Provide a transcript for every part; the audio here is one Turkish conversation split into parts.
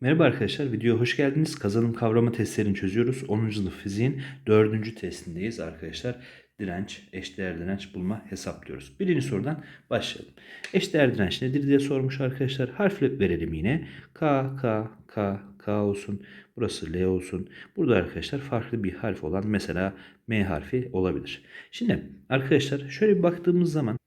Merhaba arkadaşlar, videoya hoş geldiniz. Kazanım kavrama testlerini çözüyoruz. 10. sınıf fiziğin 4. testindeyiz arkadaşlar. Direnç, eşdeğer direnç bulma hesaplıyoruz. Birinci sorudan başlayalım. Eşdeğer direnç nedir diye sormuş arkadaşlar. Harfle verelim yine. K, K, K, K olsun. Burası L olsun. Burada arkadaşlar farklı bir harf olan mesela M harfi olabilir. Şimdi arkadaşlar şöyle bir baktığımız zaman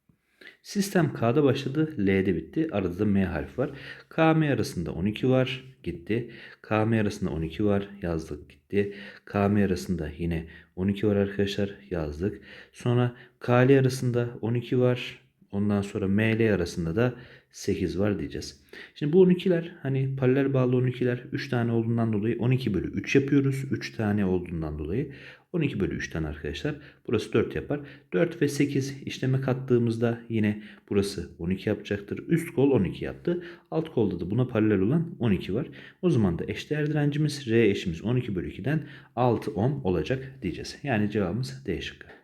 Sistem K'da başladı, L'de bitti. Arada da M harfi var. KM arasında 12 var, gitti. KM arasında 12 var, yazdık, gitti. KM arasında yine 12 var arkadaşlar, yazdık. Sonra KL arasında 12 var. Ondan sonra ML arasında da 8 var diyeceğiz. Şimdi bu 12'ler hani paralel bağlı 12'ler 3 tane olduğundan dolayı 12 bölü 3 yapıyoruz. 3 tane olduğundan dolayı 12 bölü 3'ten arkadaşlar. Burası 4 yapar. 4 ve 8 işleme kattığımızda yine burası 12 yapacaktır. Üst kol 12 yaptı. Alt kolda da buna paralel olan 12 var. O zaman da eşdeğer direncimiz R eşimiz 12 bölü 2'den 6 ohm olacak diyeceğiz. Yani cevabımız D şıkkı.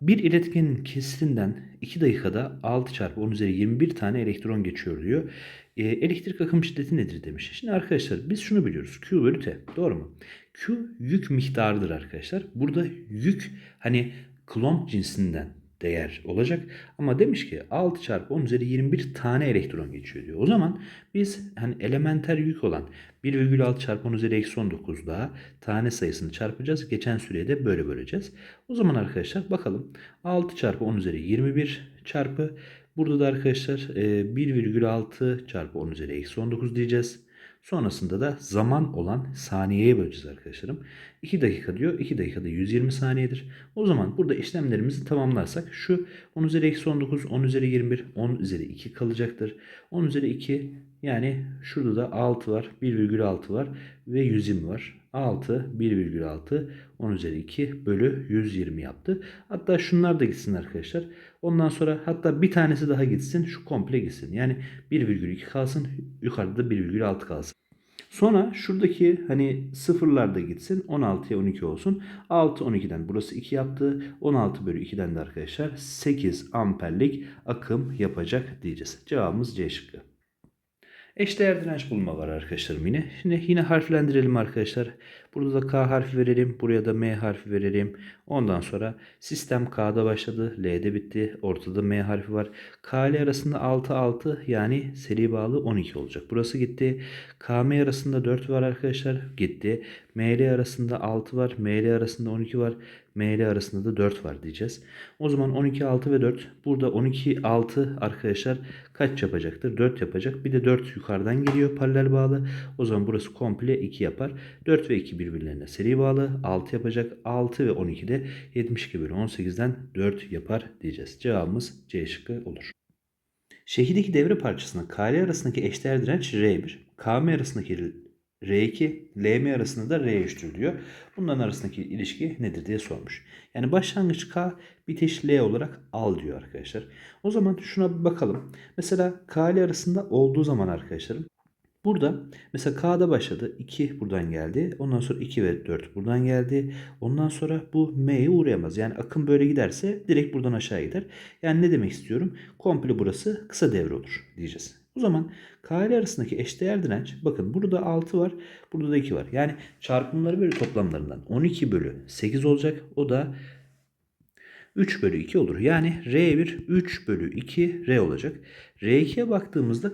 Bir iletkenin kesitinden 2 dakikada 6 çarpı 10 üzeri 21 tane elektron geçiyor diyor. E, elektrik akım şiddeti nedir demiş. Şimdi arkadaşlar biz şunu biliyoruz. Q bölü T. Doğru mu? Q yük miktarıdır arkadaşlar. Burada yük hani klon cinsinden değer olacak. Ama demiş ki 6 çarpı 10 üzeri 21 tane elektron geçiyor diyor. O zaman biz hani elementer yük olan 1,6 çarpı 10 üzeri eksi 19 daha tane sayısını çarpacağız. Geçen süreye de böyle böleceğiz. O zaman arkadaşlar bakalım 6 çarpı 10 üzeri 21 çarpı burada da arkadaşlar 1,6 çarpı 10 üzeri eksi 19 diyeceğiz. Sonrasında da zaman olan saniyeye böleceğiz arkadaşlarım. 2 dakika diyor. 2 dakikada 120 saniyedir. O zaman burada işlemlerimizi tamamlarsak şu 10 üzeri eksi 19, 10 üzeri 21, 10 üzeri 2 kalacaktır. 10 üzeri 2 yani şurada da 6 var, 1,6 var ve 120 var. 6, 1,6, 10 üzeri 2 bölü 120 yaptı. Hatta şunlar da gitsin arkadaşlar. Ondan sonra hatta bir tanesi daha gitsin. Şu komple gitsin. Yani 1,2 kalsın. Yukarıda da 1,6 kalsın. Sonra şuradaki hani sıfırlar da gitsin. 16'ya 12 olsun. 6 12'den burası 2 yaptı. 16 bölü 2'den de arkadaşlar 8 amperlik akım yapacak diyeceğiz. Cevabımız C şıkkı. Eşdeğer direnç bulma var arkadaşlarım yine. Şimdi yine harflendirelim arkadaşlar. Burada da K harfi verelim. Buraya da M harfi verelim. Ondan sonra sistem K'da başladı. L'de bitti. Ortada M harfi var. K ile arasında 6 6 yani seri bağlı 12 olacak. Burası gitti. KM arasında 4 var arkadaşlar. Gitti. ML arasında 6 var. ML arasında 12 var. ML arasında da 4 var diyeceğiz. O zaman 12 6 ve 4. Burada 12 6 arkadaşlar kaç yapacaktır? 4 yapacak. Bir de 4 yukarıdan geliyor paralel bağlı. O zaman burası komple 2 yapar. 4 ve 2 birbirlerine seri bağlı. 6 yapacak. 6 ve 12 de 72 bölü 18'den 4 yapar diyeceğiz. Cevabımız C şıkkı olur. Şehideki devre parçasına KL arasındaki eşdeğer direnç R1, KM arasındaki R2, LM arasında da R eşittir diyor. Bunların arasındaki ilişki nedir diye sormuş. Yani başlangıç K bitiş L olarak al diyor arkadaşlar. O zaman şuna bir bakalım. Mesela K ile arasında olduğu zaman arkadaşlarım Burada mesela K'da başladı. 2 buradan geldi. Ondan sonra 2 ve 4 buradan geldi. Ondan sonra bu M'ye uğrayamaz. Yani akım böyle giderse direkt buradan aşağı gider. Yani ne demek istiyorum? Komple burası kısa devre olur diyeceğiz. O zaman K ile arasındaki eşdeğer direnç bakın burada 6 var. Burada da 2 var. Yani çarpımları bölü toplamlarından 12 bölü 8 olacak. O da 3 bölü 2 olur. Yani R1 3 bölü 2 R olacak. R2'ye baktığımızda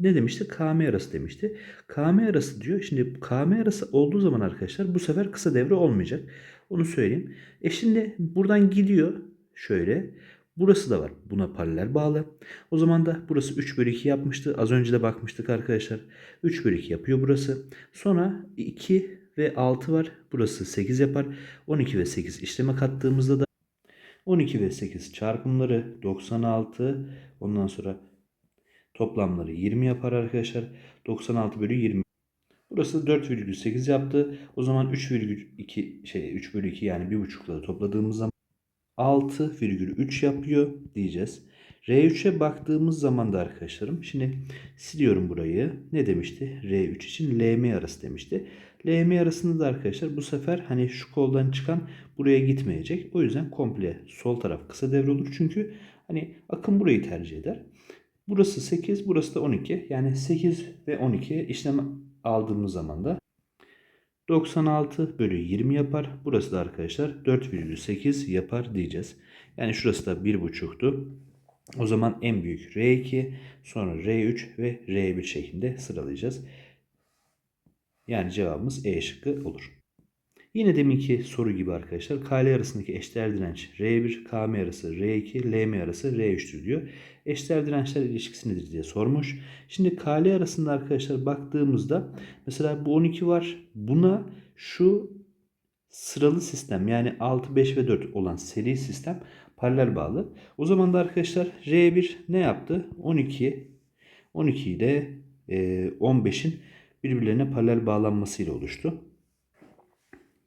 ne demişti? KM arası demişti. KM arası diyor. Şimdi KM arası olduğu zaman arkadaşlar bu sefer kısa devre olmayacak. Onu söyleyeyim. E şimdi buradan gidiyor şöyle. Burası da var. Buna paralel bağlı. O zaman da burası 3 bölü 2 yapmıştı. Az önce de bakmıştık arkadaşlar. 3 bölü 2 yapıyor burası. Sonra 2 ve 6 var. Burası 8 yapar. 12 ve 8 işleme kattığımızda da 12 ve 8 çarpımları 96. Ondan sonra Toplamları 20 yapar arkadaşlar. 96 bölü 20. Burası 4,8 yaptı. O zaman 3,2 şey 3 bölü 2 yani 1,5'ları topladığımız zaman 6,3 yapıyor diyeceğiz. R3'e baktığımız zaman da arkadaşlarım şimdi siliyorum burayı. Ne demişti? R3 için LM arası demişti. LM arasında da arkadaşlar bu sefer hani şu koldan çıkan buraya gitmeyecek. O yüzden komple sol taraf kısa devre olur. Çünkü hani akım burayı tercih eder. Burası 8, burası da 12. Yani 8 ve 12 işlem aldığımız zaman da 96 bölü 20 yapar. Burası da arkadaşlar 4,8 yapar diyeceğiz. Yani şurası da 1,5'tu. O zaman en büyük R2, sonra R3 ve R1 şeklinde sıralayacağız. Yani cevabımız E şıkkı olur. Yine deminki soru gibi arkadaşlar KL arasındaki eşdeğer direnç R1, KM arası R2, LM arası R3'tür diyor. Eşdeğer dirençler ilişkisi nedir diye sormuş. Şimdi KL arasında arkadaşlar baktığımızda mesela bu 12 var. Buna şu sıralı sistem yani 6, 5 ve 4 olan seri sistem paralel bağlı. O zaman da arkadaşlar R1 ne yaptı? 12. 12'yi de e, 15'in birbirlerine paralel bağlanmasıyla oluştu.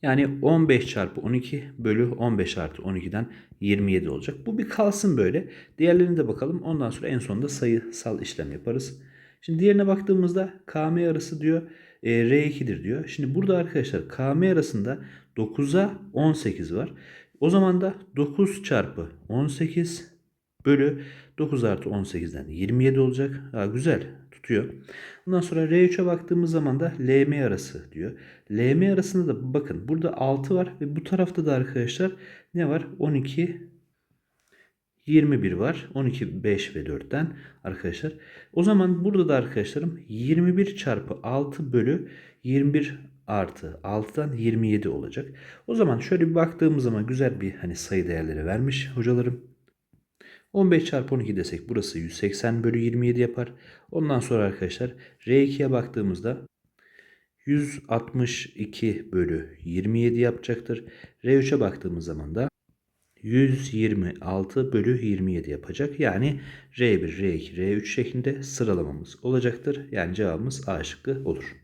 Yani 15 çarpı 12 bölü 15 artı 12'den 27 olacak. Bu bir kalsın böyle. Diğerlerine de bakalım. Ondan sonra en sonunda sayısal işlem yaparız. Şimdi diğerine baktığımızda KM arası diyor e, R2'dir diyor. Şimdi burada arkadaşlar KM arasında 9'a 18 var. O zaman da 9 çarpı 18 bölü 9 artı 18'den 27 olacak. Ha, güzel tutuyor. Ondan sonra R3'e baktığımız zaman da LM arası diyor. LM arasında da bakın burada 6 var ve bu tarafta da arkadaşlar ne var? 12 21 var. 12, 5 ve 4'ten arkadaşlar. O zaman burada da arkadaşlarım 21 çarpı 6 bölü 21 artı 6'dan 27 olacak. O zaman şöyle bir baktığımız zaman güzel bir hani sayı değerleri vermiş hocalarım. 15 çarpı 12 desek burası 180 bölü 27 yapar. Ondan sonra arkadaşlar R2'ye baktığımızda 162 bölü 27 yapacaktır. R3'e baktığımız zaman da 126 bölü 27 yapacak. Yani R1, R2, R3 şeklinde sıralamamız olacaktır. Yani cevabımız A şıkkı olur.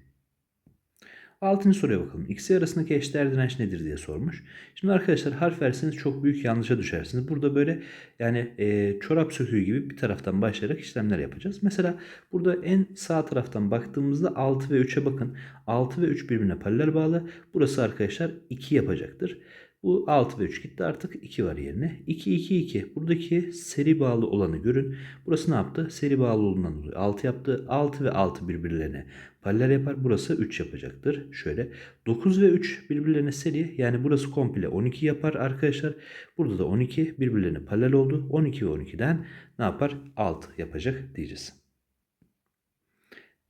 Altıncı soruya bakalım. İkisi arasındaki eşdeğer direnç nedir diye sormuş. Şimdi arkadaşlar harf verseniz çok büyük yanlışa düşersiniz. Burada böyle yani e, çorap söküğü gibi bir taraftan başlayarak işlemler yapacağız. Mesela burada en sağ taraftan baktığımızda 6 ve 3'e bakın. 6 ve 3 birbirine paralel bağlı. Burası arkadaşlar 2 yapacaktır. Bu 6 ve 3 gitti artık 2 var yerine. 2, 2, 2. Buradaki seri bağlı olanı görün. Burası ne yaptı? Seri bağlı olduğundan dolayı 6 yaptı. 6 ve 6 birbirlerine paralel yapar. Burası 3 yapacaktır. Şöyle 9 ve 3 birbirlerine seri. Yani burası komple 12 yapar arkadaşlar. Burada da 12 birbirlerine paralel oldu. 12 ve 12'den ne yapar? 6 yapacak diyeceğiz.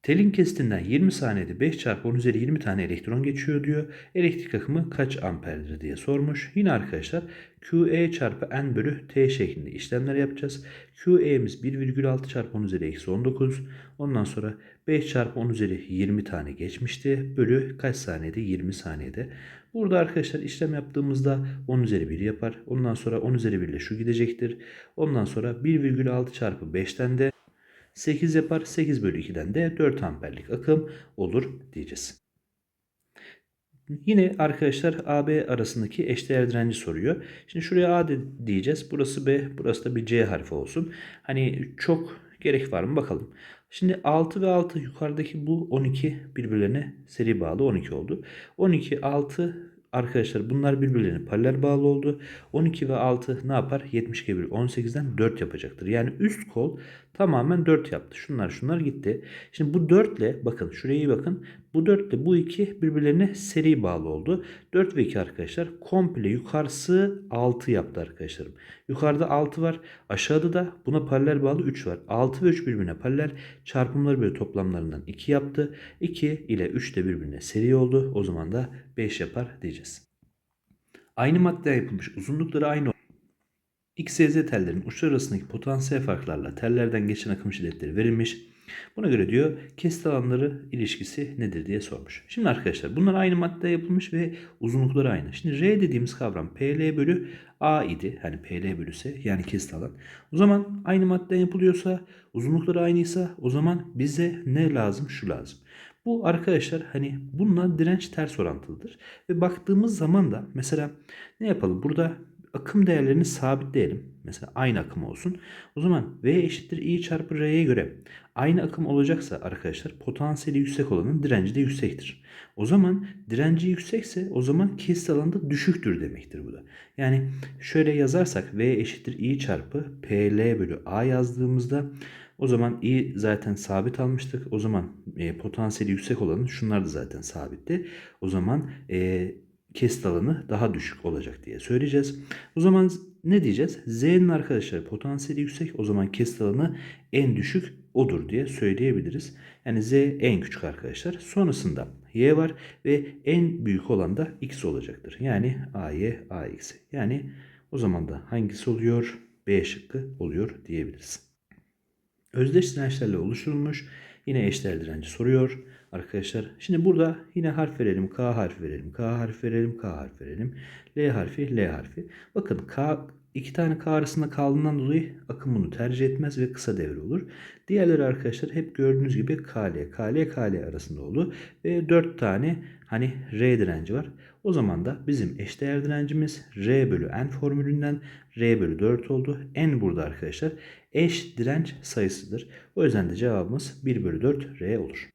Telin kesitinden 20 saniyede 5 çarpı 10 üzeri 20 tane elektron geçiyor diyor. Elektrik akımı kaç amperdir diye sormuş. Yine arkadaşlar QE çarpı N bölü T şeklinde işlemler yapacağız. QE'miz 1,6 çarpı 10 üzeri eksi 19. Ondan sonra 5 çarpı 10 üzeri 20 tane geçmişti. Bölü kaç saniyede? 20 saniyede. Burada arkadaşlar işlem yaptığımızda 10 üzeri 1 yapar. Ondan sonra 10 üzeri 1 ile şu gidecektir. Ondan sonra 1,6 çarpı 5'ten de 8 yapar. 8 bölü 2'den de 4 amperlik akım olur diyeceğiz. Yine arkadaşlar AB arasındaki eşdeğer direnci soruyor. Şimdi şuraya A diyeceğiz. Burası B, burası da bir C harfi olsun. Hani çok gerek var mı bakalım. Şimdi 6 ve 6 yukarıdaki bu 12 birbirlerine seri bağlı 12 oldu. 12, 6 Arkadaşlar bunlar birbirlerine paralel bağlı oldu. 12 ve 6 ne yapar? 72 bölü 18'den 4 yapacaktır. Yani üst kol tamamen 4 yaptı. Şunlar şunlar gitti. Şimdi bu 4 ile bakın şuraya iyi bakın. Bu 4 ile bu 2 birbirlerine seri bağlı oldu. 4 ve 2 arkadaşlar komple yukarısı 6 yaptı arkadaşlarım. Yukarıda 6 var. Aşağıda da buna paralel bağlı 3 var. 6 ve 3 birbirine paralel. Çarpımları böyle toplamlarından 2 yaptı. 2 ile 3 de birbirine seri oldu. O zaman da 5 yapar diyeceğiz. Aynı madde yapılmış uzunlukları aynı X, Y, Z tellerin uçlar arasındaki potansiyel farklarla tellerden geçen akım şiddetleri verilmiş. Buna göre diyor kesit alanları ilişkisi nedir diye sormuş. Şimdi arkadaşlar bunlar aynı madde yapılmış ve uzunlukları aynı. Şimdi R dediğimiz kavram PL bölü A idi. Hani PL bölüse yani kesit alan. O zaman aynı madde yapılıyorsa uzunlukları aynıysa o zaman bize ne lazım? Şu lazım. Bu arkadaşlar hani bununla direnç ters orantılıdır. Ve baktığımız zaman da mesela ne yapalım? Burada akım değerlerini sabitleyelim. Mesela aynı akım olsun. O zaman V eşittir I çarpı R'ye göre aynı akım olacaksa arkadaşlar potansiyeli yüksek olanın direnci de yüksektir. O zaman direnci yüksekse o zaman kesit alanında düşüktür demektir bu da. Yani şöyle yazarsak V eşittir I çarpı PL bölü A yazdığımızda O zaman i zaten sabit almıştık. O zaman e, potansiyeli yüksek olanın şunlar da zaten sabitti. O zaman e, kesit alanı daha düşük olacak diye söyleyeceğiz. O zaman ne diyeceğiz? Z'nin arkadaşlar potansiyeli yüksek. O zaman kesit alanı en düşük odur diye söyleyebiliriz. Yani Z en küçük arkadaşlar. Sonrasında Y var ve en büyük olan da X olacaktır. Yani AY, AX. Yani o zaman da hangisi oluyor? B şıkkı oluyor diyebiliriz. Özdeş dirençlerle oluşturulmuş yine eşdeğer direnci soruyor arkadaşlar. Şimdi burada yine harf verelim. K harfi verelim. K harfi verelim. K harfi verelim. L harfi, L harfi. Bakın K iki tane K arasında kaldığından dolayı akım bunu tercih etmez ve kısa devre olur. Diğerleri arkadaşlar hep gördüğünüz gibi KL, KL, KL arasında oldu. Ve 4 tane hani R direnci var. O zaman da bizim eşdeğer direncimiz R bölü N formülünden R bölü 4 oldu. N burada arkadaşlar eş direnç sayısıdır. O yüzden de cevabımız 1 bölü 4 R olur.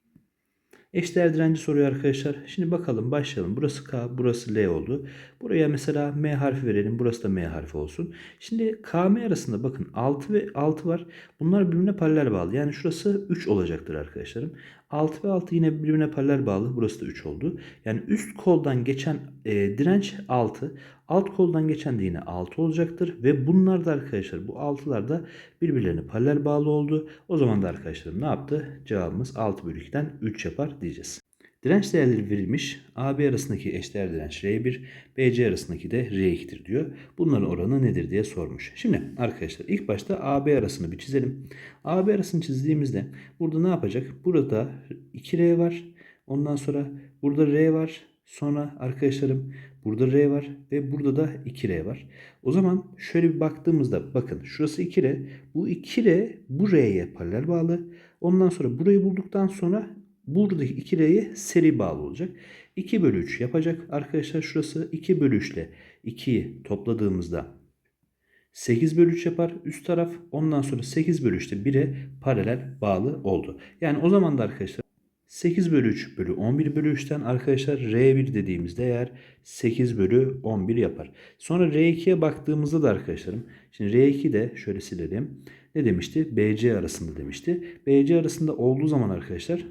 Eşdeğer direnci soruyor arkadaşlar. Şimdi bakalım başlayalım. Burası K, burası L oldu. Buraya mesela M harfi verelim. Burası da M harfi olsun. Şimdi KM arasında bakın 6 ve 6 var. Bunlar birbirine paralel bağlı. Yani şurası 3 olacaktır arkadaşlarım. 6 ve 6 yine birbirine paralel bağlı. Burası da 3 oldu. Yani üst koldan geçen e, direnç 6. Alt koldan geçen de yine 6 olacaktır. Ve bunlar da arkadaşlar bu 6'lar da birbirlerine paralel bağlı oldu. O zaman da arkadaşlarım ne yaptı? Cevabımız 6 bölü 2'den 3 yapar diyeceğiz. Direnç değerleri verilmiş. AB arasındaki eşdeğer direnç R1, BC arasındaki de R2'dir diyor. Bunların oranı nedir diye sormuş. Şimdi arkadaşlar ilk başta AB arasını bir çizelim. AB arasını çizdiğimizde burada ne yapacak? Burada 2R var. Ondan sonra burada R var. Sonra arkadaşlarım burada R var ve burada da 2R var. O zaman şöyle bir baktığımızda bakın şurası 2R. Bu 2R bu R'ye paralel bağlı. Ondan sonra burayı bulduktan sonra buradaki 2R'ye seri bağlı olacak. 2 bölü 3 yapacak. Arkadaşlar şurası 2 bölü 3 ile 2'yi topladığımızda 8 bölü 3 yapar üst taraf. Ondan sonra 8 bölü 3'te 1'e paralel bağlı oldu. Yani o zaman da arkadaşlar 8 bölü 3 bölü 11 bölü 3'ten arkadaşlar R1 dediğimiz değer 8 bölü 11 yapar. Sonra R2'ye baktığımızda da arkadaşlarım şimdi R2 de şöyle silelim. Ne demişti? BC arasında demişti. BC arasında olduğu zaman arkadaşlar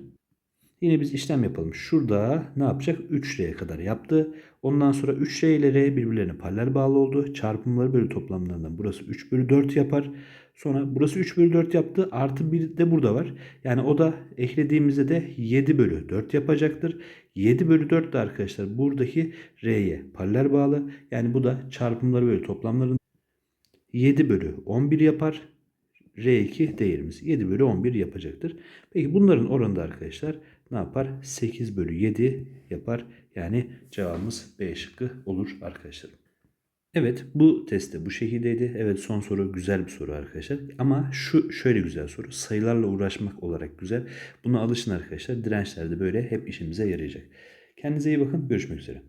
Yine biz işlem yapalım. Şurada ne yapacak? 3R'ye kadar yaptı. Ondan sonra 3R ile R birbirlerine paralel bağlı oldu. Çarpımları bölü toplamlarından burası 3 bölü 4 yapar. Sonra burası 3 bölü 4 yaptı. Artı 1 de burada var. Yani o da eklediğimizde de 7 bölü 4 yapacaktır. 7 bölü 4 de arkadaşlar buradaki R'ye paralel bağlı. Yani bu da çarpımları bölü toplamların 7 bölü 11 yapar. R2 değerimiz 7 bölü 11 yapacaktır. Peki bunların oranı da arkadaşlar ne yapar? 8 bölü 7 yapar. Yani cevabımız B şıkkı olur arkadaşlar. Evet bu testte bu şekildeydi. Evet son soru güzel bir soru arkadaşlar. Ama şu şöyle güzel soru. Sayılarla uğraşmak olarak güzel. Buna alışın arkadaşlar. Dirençler de böyle hep işimize yarayacak. Kendinize iyi bakın. Görüşmek üzere.